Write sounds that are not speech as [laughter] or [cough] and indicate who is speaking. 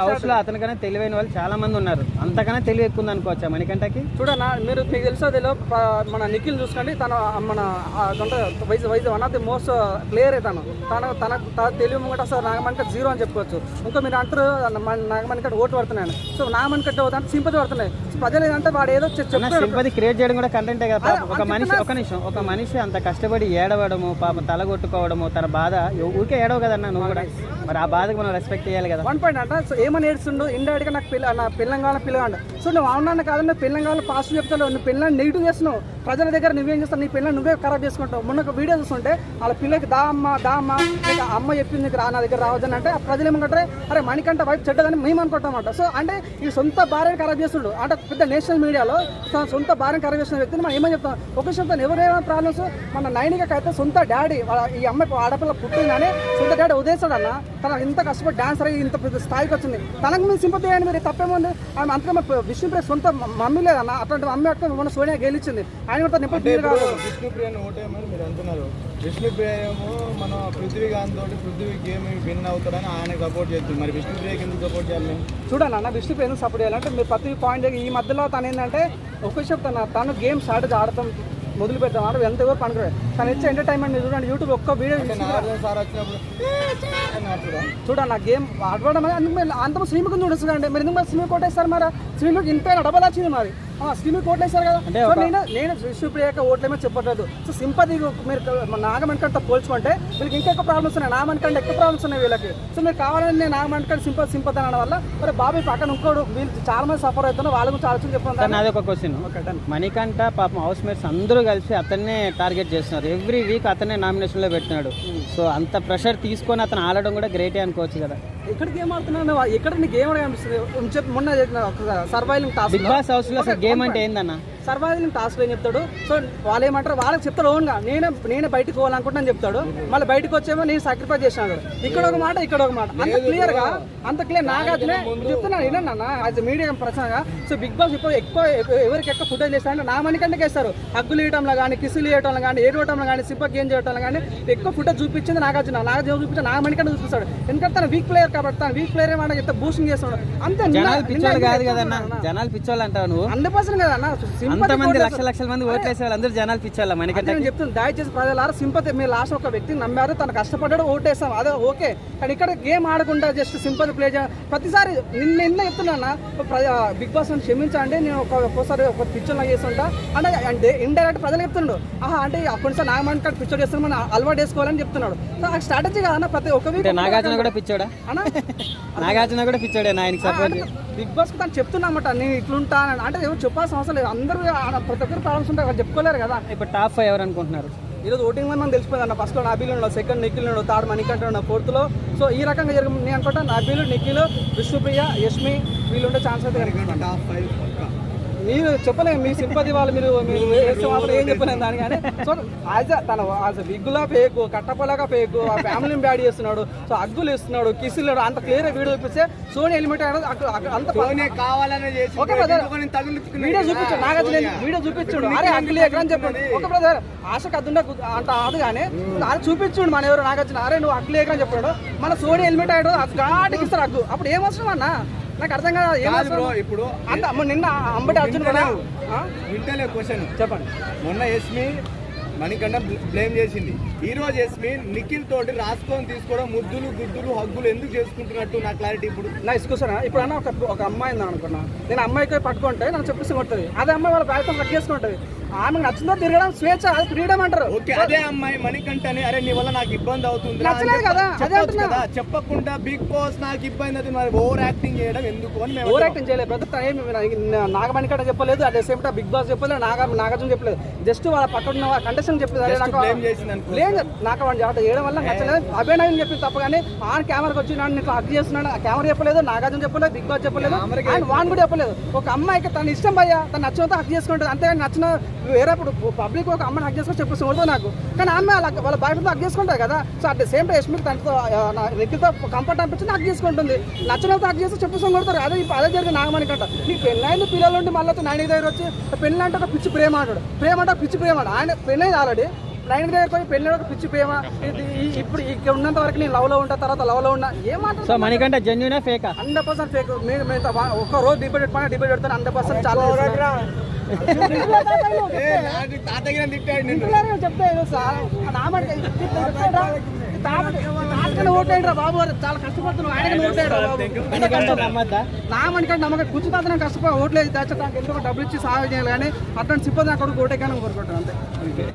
Speaker 1: హౌస్లో అతనికన్నా తెలివైన వాళ్ళు చాలా మంది ఉన్నారు. అంతకన్నా తెలివి ఎక్కువ ఉంది అనుకోవచ్చా మణికంటకి
Speaker 2: చూడన్నా మీరు మీకు తెలుసో తెలియదు మన నిఖిల్ చూసుకోండి తన మన wise wise one of the most player తను తన తన తన తెలివి ముంగట అసలు నాగమణికట్ జీరో అని చెప్పుకోవచ్చు. ఇంకా మీరు అంటారు నాగమణికట్ ఓటు పడుతున్నాను సో నాగమణికట్ అంటే సింపతి పడుతున్నాయి. ప్రజలు ఏంటంటే వాడు ఏదో
Speaker 1: సింపతి క్రియేట్ చేయడం కూడా కంటెంటే కదా. ఒక మనిషి ఒక నిమిషం ఒక మనిషి అంత కష్టపడి ఏడవడము పాపం తల కొట్టుకోవడము తన బాధ ఊరికే ఏడవ కదన్నా నువ్వు కూడా. మరి ఆ బాధకు మనం రెస్పెక్ట్ చేయాలి కదా.
Speaker 2: వన్ పాయింట్ అంటే ఏమని నేర్చుండు ఇండైరెక్ట్గా నాకు పిల్ల నా పిల్లం పిల్లగాడు. సో నువ్వు అవునా కాదని నువ్వు పిల్లం కావాలి చెప్తావు నువ్వు పిల్లని నెగిటివ్ చేస్తున్నావు. ప్రజల దగ్గర నువ్వేం చేస్తావు? నీ పిల్లని నువ్వే ఖరాబ్ చేసుకుంటావు. మొన్న ఒక వీడియో చూస్తుంటే వాళ్ళ పిల్లకి దా అమ్మ దా అమ్మ నీకు అమ్మ చెప్పింది నీకు రా నా దగ్గర రావద్దని అంటే ఆ ప్రజలు ఏమనుకుంటారు అరే మణికంట వైపు చెడ్డదని మేము అనుకుంటాం అంట సో అంటే ఈ సొంత భార్యను ఖరాబ్ చేస్తుండు అంటే పెద్ద నేషనల్ మీడియాలో తన సొంత భార్యను ఖరాబ్ చేసిన వ్యక్తిని మనం ఏమని చెప్తాం? ఒక చెప్తాను. ఎవరైనా ప్రాబ్లమ్స్ మన నైనిక అయితే సొంత డాడీ ఈ అమ్మాయి ఆడపిల్ల పుట్టిందని సొంత డాడీ ఉదేశాడు తన ఇంత కష్టపడి డాన్సర్ అయ్యి ఇంత పెద్ద స్థాయికి వచ్చింది. తనకు మీరు సింపతి చేయండి మీరు తప్పేముంది? ఆమె అంతగా విష్ణుప్రియ సొంత మమ్మీ లేదన్న అట్లాంటి మమ్మీ అక్క మన సోనియా గెలిచింది. ఆయన కూడా కాదు
Speaker 3: విష్ణుప్రియని ఓటేయమని మీరు అంటున్నారు. విష్ణుప్రియ ఏమో మన పృథ్వీకాంత్ తోటి పృథ్వీ గేమ్ విన్ అవుతాడని ఆయన సపోర్ట్ చేస్తుంది. మరి విష్ణుప్రియకి ఎందుకు సపోర్ట్ చేయాలి
Speaker 2: చూడండి అన్న విష్ణుప్రియ ఎందుకు సపోర్ట్ చేయాలంటే మీరు ప్రతి పాయింట్ ఈ మధ్యలో తను ఏంటంటే ఒక చెప్తాను తను గేమ్ స్టార్ట్ ఆడతాం మొదలు పెడతాం అంటే ఎంత ఎవరు పనుకోలేదు తను ఇచ్చే ఎంటర్టైన్మెంట్ మీరు చూడండి యూట్యూబ్ ఒక్క వీడియో? చూడండి నా గేమ్ మీరు అంత స్విమ్మింగ్ చూడొచ్చు అండి మీరు ఎందుకు స్విమ్మింగ్ కొట్టేస్తారు మరి? స్విమ్మింగ్ ఇంత వచ్చింది మరి. స్విమ్మింగ్ కొట్టేస్తారు కదా.
Speaker 1: అంటే
Speaker 2: నేను నేను విష్ణుప్రియక ఓట్లేమో చెప్పట్లేదు. సో సింపతి మీరు నాగమణికంటే పోల్చుకుంటే వీళ్ళకి ఇంకా ఎక్కువ ప్రాబ్లమ్స్ ఉన్నాయి. నాగమణికంటే ఎక్కువ ప్రాబ్లమ్స్ ఉన్నాయి వీళ్ళకి. సో మీరు కావాలని నేను నాగమణికంటే సింపతి సింపతి అనడం వల్ల మరి బాబాయ్ పక్కన ఇంకోడు వీళ్ళు చాలా మంది సఫర్ అవుతున్నారు. వాళ్ళ గురించి ఆలోచన చెప్పండి.
Speaker 1: నాది ఒక క్వశ్చన్ మణికంఠ పాపం హౌస్ మేట్స్ అందరూ కలిసి అతన్నే టార్గెట్ చేస్తున్నారు. ఎవ్రీ వీక్ అతనే నామినేషన్లో పెట్టినాడు. సో అంత ప్రెషర్ తీసుకొని అతను ఆడడం కూడా గ్రేటే అనుకోవచ్చు కదా.
Speaker 2: ఎక్కడ గేమ్ ఆడుతున్నాను ఎక్కడ నీకు గేమ్ అనిపిస్తుంది? చెప్పి మొన్న సర్వైలింగ్ టాస్క్
Speaker 1: బిగ్ బాస్ హౌస్లో. గేమ్ అంటే ఏందన్న?
Speaker 2: సర్వైవింగ్ టాస్క్ ఏం చెప్తాడు? సో వాళ్ళు ఏమంటారు? వాళ్ళకి చెప్తాడు ఓన్గా నేనే నేనే బయటకు పోవాలనుకుంటున్నాను చెప్తాడు. మళ్ళీ బయటకు వచ్చేమో నేను సాక్రిఫైస్ చేసినాడు ఇక్కడ ఒక మాట ఇక్కడ ఒక మాట. అంత క్లియర్గా అంత క్లియర్ నాగార్జునే చెప్తున్నాను. వినండి అన్న యాజ్ మీడియా ప్రశ్నగా సో బిగ్ బాస్ ఇప్పుడు ఎక్కువ ఎవరికి ఎక్కువ ఫుటేజ్ చేస్తారంటే నా మణికంటే వేస్తారు హగ్గులు ఇవ్వడంలో కానీ కిసులు ఇవ్వడంలో కానీ ఏడవటంలో కానీ సిప్ప గేమ్ చేయడంలో కానీ ఎక్కువ ఫుటేజ్ చూపించింది నాగార్జున నాగార్జున చూపించి నా మణికంటే చూపిస్తాడు. ఎందుకంటే తన వీక్ ప్లేయర్ కాబట్టి తన వీక్ ప్లేయర్ ఏమన్నా ఎంత బూస్టింగ్ చేస్తున్నాడు అంతే
Speaker 1: జనాలు పిచ్చోళ్ళు కాదు కదన్న. జనాలు పిచ్చోళ్ళు అంటావు నువ్వు.
Speaker 2: హండ్రెడ్ పర్సెంట్ కదా అన్న.
Speaker 1: అంత
Speaker 2: సింపతి
Speaker 1: మంది లక్షల లక్షల మంది ఓట్లేసే వాళ్ళు అందరూ జనాలు పిచ్చోళ్ళ మణికంఠ
Speaker 2: నేను చెప్తున్నా. దయచేసి ప్రజలారా సింపతి మీరు లాస్ట్ ఒక వ్యక్తిని నమ్మారు తను కష్టపడ్డాడు ఓటేస్తాం అదే ఓకే. కానీ ఇక్కడ గేమ్ ఆడకుండా జస్ట్ సింపతి ప్లే ప్రతిసారి నిన్న నిన్న చెప్తున్నా బిగ్ బాస్ అని క్షమించండి నేను ఒక ఒక్కోసారి ఒక పిక్చర్ లాగా చేస్తుంటా. అంటే అంటే ఇండైరెక్ట్ ప్రజలు చెప్తున్నాడు ఆహా అంటే కొన్నిసారి నాగమణి పిక్చర్ చేస్తాం మనం అలవాటు చేసుకోవాలని చెప్తున్నాడు. స్ట్రాటజీ కాదన్న ప్రతి ఒక్క వీక్
Speaker 1: నాగార్జున కూడా పిచ్చోడా?
Speaker 2: అన్న [laughs]
Speaker 1: నాగార్జున కూడా పిచ్చోడే ఆయనకి సపోర్ట్
Speaker 2: బిగ్ బాస్ తను చెప్తున్నమాట నేను ఇట్లుంటా. అంటే ఎవరు చెప్పాల్సిన అవసరం లేదు. అందరూ ఆ- ప్రతి ఒక్కరు ప్రాబ్లమ్స్ ఉంటాయి వాళ్ళు చెప్పుకోలేరు కదా.
Speaker 1: ఇప్పుడు టాప్ ఫైవ్ ఎవరు అనుకుంటున్నారు?
Speaker 2: ఈరోజు ఓటింగ్ వల్ల మనం తెలిసిపోయింది అన్న ఫస్ట్లో నాబీలు ఉన్నాడు సెకండ్ నిఖిల్ ఉన్నాడు థర్డ్ మణికంఠ ఉన్నాడు ఫోర్త్లో సో ఈ రకంగా జరిగి నేను అనుకుంటా నాబీలు నిఖిల్ విష్ణుప్రియ యష్మి వీళ్ళు ఉండే ఛాన్స్ అయితే
Speaker 3: టాప్ ఫైవ్ పక్కా.
Speaker 2: మీరు చెప్పలేము మీ సింపతి వాళ్ళు మీరు మాత్రం ఏం చెప్పలేము దాని కానీ సో యాజ్ తన యాజ్ బిగ్గులా ఫేక్ కట్టపలాగా ఫేక్ ఆ ఫ్యామిలీని బ్యాడ్ చేస్తున్నాడు సో అగ్గులు ఇస్తున్నాడు కిసిల్ అంత క్లియర్ వీడియో చూపిస్తే సోని ఎలిమిట్ అంత ఓకే వీడియో. చూపించు నాగార్జున. వీడియో చూపించుడు అరే అంకుల్ ఎక్కడ అని చెప్పండి. ఒక బ్రదర్ ఆశకు అద్దుండే అంత ఆదు కానీ అది చూపించుడు మన ఎవరు నాగార్జున అరే నువ్వు అగ్గులు ఎక్కడ అని చెప్పాడు మన సోని హెల్మెట్ అయ్యాడు గాటికి ఇస్తారు అగ్గు అప్పుడు ఏం అవసరం అన్న నాకు అర్థం కాదు
Speaker 3: బ్రో ఇప్పుడు
Speaker 2: అంత నిన్న అంబటి అర్జున్?
Speaker 3: వింటలే క్వశ్చన్.
Speaker 2: చెప్పండి.
Speaker 3: మొన్న యస్మి మణికంఠ బ్లేమ్ చేసింది. ఈ రోజు యస్మి నిఖిల్ తోటి రాసుకొని తీసుకోవడం ముద్దులు గుద్దులు హగ్గులు ఎందుకు చేసుకుంటున్నట్టు నా క్లారిటీ ఇప్పుడు?
Speaker 2: నా ఇసుకుసారా ఇప్పుడు అన్న ఒక ఒక అమ్మాయి అనుకున్నా. నేను అమ్మాయికి పట్టుకుంటే నాకు చెప్పేసి కొడుతుంది అదే అమ్మాయి వాళ్ళ బ్యాగ్తో కట్ చేసుకుంటుంది ఆమెకు నచ్చిందో తిరగడం స్వేచ్ఛ అది ఫ్రీడమ్ అంటారు.
Speaker 3: ఓకే అదే అమ్మాయి మణికంఠని అరే నీ వల్ల నాకు ఇబ్బంది అవుతుంది
Speaker 2: నచ్చలేదు కదా, అదే అంటున్నా.
Speaker 3: కదా? చెప్పకుండా బిగ్ బాస్ నాకు ఇబ్బంది అవుతుంది మరి ఓవర్ యాక్టింగ్ చేయడం ఎందుకు అని
Speaker 2: ఓవర్ యాక్టింగ్ చేయలేదు. బ్రదర్ తను ఏమి నాగమణి కట్ట చెప్పలేదు. At the same time big boss చెప్పలేదు నాగ నాగార్జున చెప్పలేదు. జస్ట్ వాళ్ళ పక్కన ఉన్న అరే
Speaker 3: Just
Speaker 2: నాకు. లేదు నాకు వాడిని జాగ్రత్త చేయడం వల్ల నచ్చలేదు. అభయ నవీన్ చెప్పింది తప్ప కానీ ఆన్ కెమెరాకి వచ్చి నన్ను ఇట్లా హక్ చేస్తున్నాడు. ఆ కెమెరా చెప్పలేదు నాగార్జున చెప్పలేదు బిగ్ బాస్ చెప్పలేదు. అండ్ వాన్ కూడా చెప్పలేదు. ఒక అమ్మాయికి తన ఇష్టం భయ్యా తను నచ్చినంత హక్ చేసుకుంటుంది. అంతేగాని నచ్చిన వేరే ఇప్పుడు పబ్లిక్ ఒక అమ్మాయిని హక్ చేసుకొని చెప్పేసి ఉండదు నాకు. కానీ ఆమె వాళ్ళ వాళ్ళ బాయ్ఫ్రెండ్ హక్ చేసుకుంటారు కదా. So at the same time యశ్మికి తనతో రెక్కితో కంఫర్ట్ అనిపించింది హక్ చేసుకుంటుంది. నచ్చినంత హక్ చేసి చెప్పేసి కొడతారు. అదే అదే జరిగింది నాగమణి కంట. నీ పెళ్ళైన పిల్లలు ఉండి మళ్ళీ నాయన దగ్గర వచ్చి పెళ్ళి అంటే ఒక పిచ్చి ప్రేమ అంటాడు. ప్రేమ అంటే పిచ్చి ప్రేమ. ఆయన ఆల్రెడీ నైన్ దగ్గర పోయి పెళ్ళి ఒక పిచ్చి ప్రేమ. ఇప్పుడు ఇక్కడ ఉన్నంత వరకు నేను లవ్లో ఉంటా తర్వాత లవ్లో ఉన్నా. ఏం
Speaker 1: సో
Speaker 2: మాట్లాడుతున్నా
Speaker 1: మణికంఠ జెన్యునే ఫేకా
Speaker 2: హండ్రెడ్ పర్సెంట్ ఫేక్ మీరు ఒక్క రోజు డిబేట్ పెట్టుకున్నా డిబేట్ పెడతాను హండ్రెడ్ పర్సెంట్ చాలా ఓటేయండి రా బాబు గారు. చాలా కష్టపడుతున్నావు ఆయన
Speaker 1: నమ్మద్దా?
Speaker 2: నా మనకంటే నమ్మకం కూర్చుతాను కష్టపడి ఓట్లేదు దాచడానికి ఎందుకు డబ్బులు ఇచ్చి సాగు చేయాలి కానీ అట్లాంటి సిబ్బంది అక్కడ ఓటే కానీ కోరుకుంటాను అంతే.